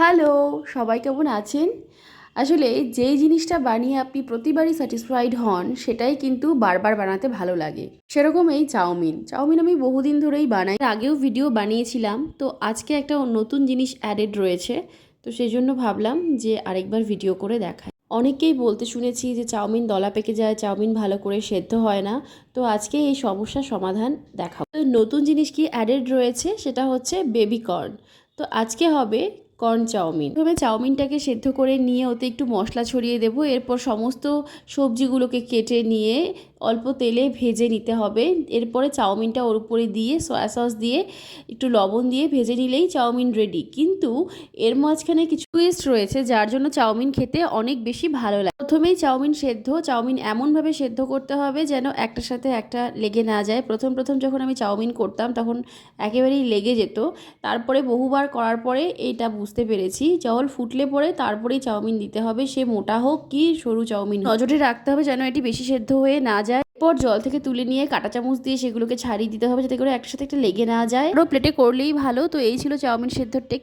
Hello, সবাই কেমন আছেন? আসলে যেই জিনিসটা বানিয়ে আপনি প্রতিবারই স্যাটিসফাইড হন, সেটাই কিন্তু বারবার বানাতে ভালো লাগে। সেরকম এই চাউমিন। চাউমিন আমি বহুদিন ধরেই বানাই। আগেও ভিডিও বানিয়েছিলাম, তো আজকে একটা নতুন জিনিস অ্যাডেড রয়েছে, তো সেই জন্য ভাবলাম যে আরেকবার ভিডিও করে দেখাই। অনেকেই বলতে শুনেছি যে চাউমিন দলা পেকে যায়, চাউমিন ভালো করে সেদ্ধ হয় না, তো আজকে এই সমস্যার সমাধান দেখাবো। নতুন জিনিস কি অ্যাডেড রয়েছে, সেটা হচ্ছে বেবি কর্ন তো আজকে হবে কর্ন চাউমিন। প্রথমে চাউমিনটাকে সেদ্ধ করে নিয়ে ওতে একটু মশলা ছড়িয়ে দেবো। এরপর সমস্ত সবজিগুলোকে কেটে নিয়ে অল্প তেলে ভেজে নিতে হবে। এরপরে চাউমিনটা ওর উপরে দিয়ে সয়া সস দিয়ে একটু লবণ দিয়ে ভেজে নিলেই চাউমিন রেডি কিন্তু এর মাঝখানে কিছু টুইস্ট রয়েছে যার জন্য চাউমিন খেতে অনেক বেশি ভালো লাগে। প্রথমেই চাউমিন সেদ্ধ, চাউমিন এমনভাবে সেদ্ধ করতে হবে যেন একটার সাথে একটা লেগে না যায়। প্রথম প্রথম যখন আমি চাউমিন করতাম তখন একেবারেই লেগে যেত। তারপরে বহুবার করার পরে এটা বুঝতে পেরেছি জল ফুটলে পরে তারপরেই চাউমিন দিতে হবে। সে মোটা হোক কি সরু চাউমিন নজরে রাখতে হবে যেন এটি বেশি সেদ্ধ হয়ে না যায়। এরপর জল থেকে তুলে নিয়ে কাটা চামচ দিয়ে সেগুলোকে ছাড়িয়ে দিতে হবে যাতে করে একসাথে সাথে একটা লেগে না যায়। আরও প্লেটে করলেই ভালো। তো এই ছিল চাউমিন সেদ্ধর টেক